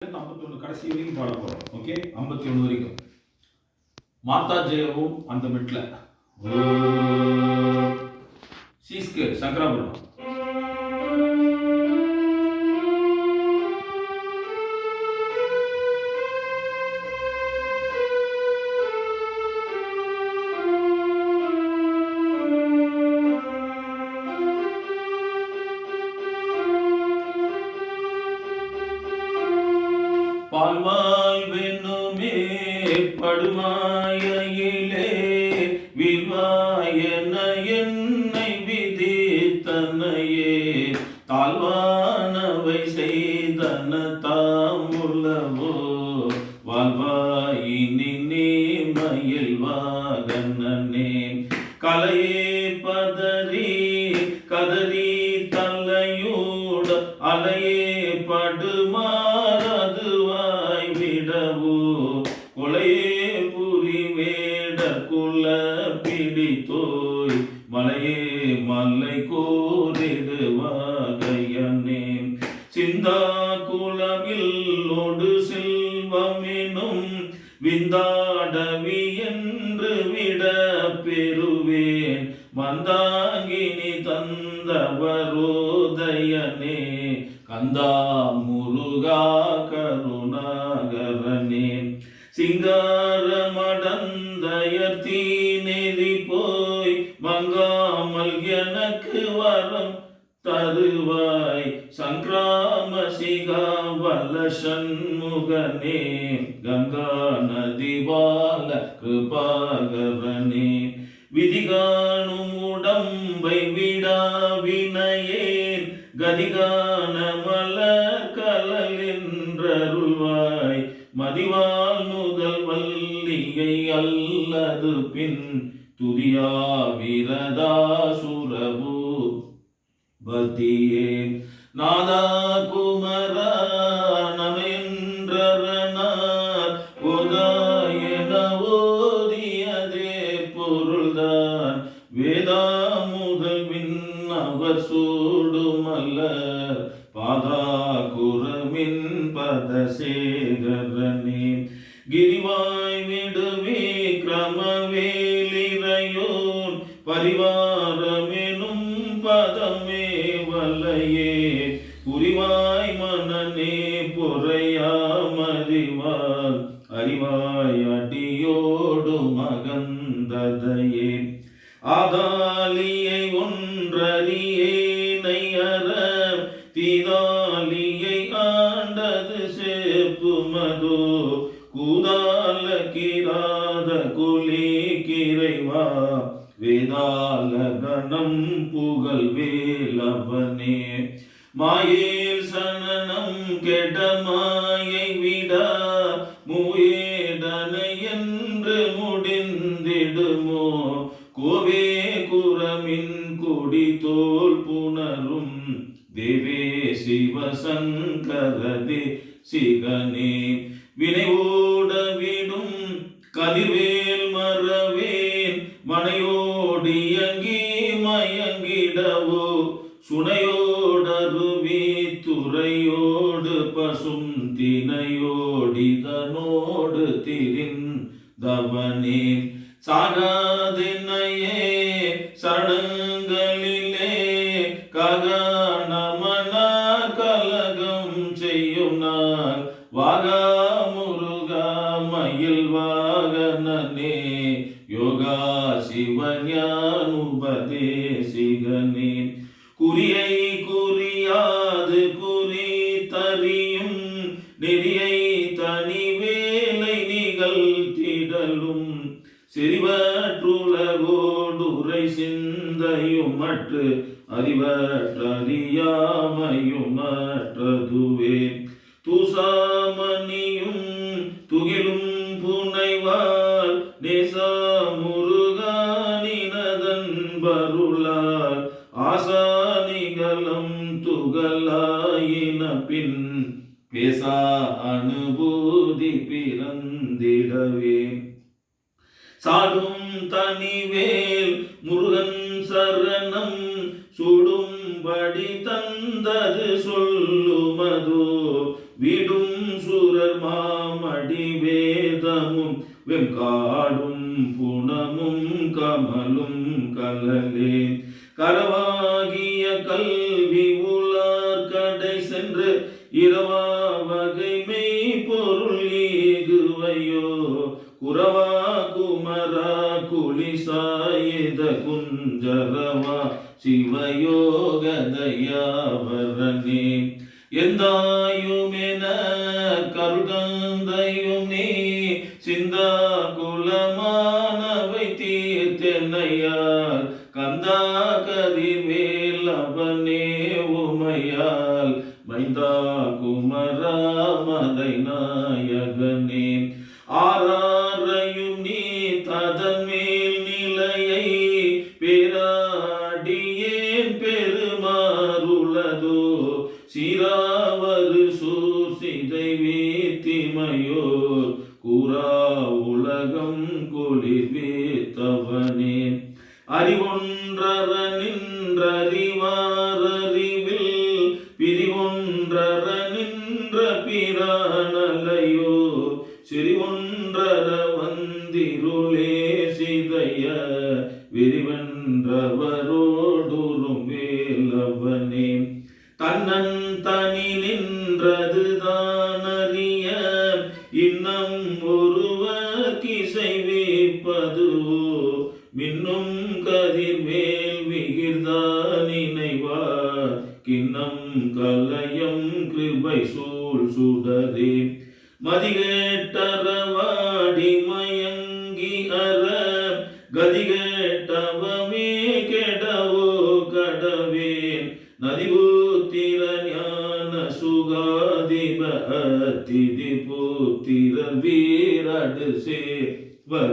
ஐம்பத்தி ஒன்று கடைசி வரைக்கும் பாட போகிறோம் ஓகே ஐம்பத்தி ஒன்று வரைக்கும். மாதா ஜெயவும் அந்த மெட்டில் சீஸ்கே சங்கராபுரம். பால்வாய் வெண்ணுமே படுவாயிலே வில்வாயன என்னை விதி தன்னையே தாழ்வானவை செய்தன தாம் உள்ளவோ செல்வமெனும் விந்தாடவி என்று விட பெறுவேன். மந்தாங்கினி தந்தவரோதயனே கந்தா முருகா கருணாகரனே. சிங்காரமடந்தயர் தீநெறி போய் மங்காமல் எனக்கு வரம் தருவாய். சங்கிராம சிகாவல சண்முகனே கங்கா நதிவால கிருபாகரனே விதிகாணும் உடம்பை விடா வினையேன் கதிகான மலர் கலல் என்றருள்வாய். மதிவால் முதல் வல்லிகை அல்லது பின் துதியா விரதா சுரபு பத்தியே. நாதா பொறையாமறிவால் மகந்ததையே. ஆதாலியை ஒன்றறியேனை அற திதாலியை ஆண்டது சேப்புமதோ கூதா கதிர்வேல் மறவேன். மனையோடியங்கி மயங்கிடவோ? சுனையோடருவி துறையோடு பசும் தினையோடிதனோடு திரிந்தவனே. சாகாதினையே சரணங்களிலே மயில் வாகனனே யோகா சிவஞானுபதேசிகனே குறியை குறியாது குறி தறியும் நெறியை தனி வேலை நிகழ்த்திடலும். சிறிவற்றுலகோடுரை சிந்தையும் மற்று அறிவற்றறியாமையும் பிறந்திடவே சாடும் தனிவேல் முருகன் சரணம் சுடும்படி தந்தது சொல்லுமதோ. விடும் சுரர் மாமடி வேதமும் வெங்காடும் புணமும் கமலும் கலலே கரவா కురవా కుమరా కులిసాయద కుంజరవా சிவயோக தயாபரணே எந்தாயுமென கருகந்தையும் நீ சிந்தா குலமானவை தீர்த்தென்னையார் கந்தா உலகம் குளிர்வித்தவனே. அறிவொன்றர நின்றறிவாரறிவில் பிரிவொன்றர நின்ற பிரானலையோ சிறிவொன்றர வந்திருளே சிதைய விரிவன் ஒருவர் கிசைவிப்பதுவோ மின்னும் கதிர்வேல் விகிர்தா நினைவா கிண்ணம் கலயம் கிருபை சூழ் சுடரே. மதிகேட்டரவாடி மயங்கி அற கதிகேட்டவமே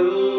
Oh.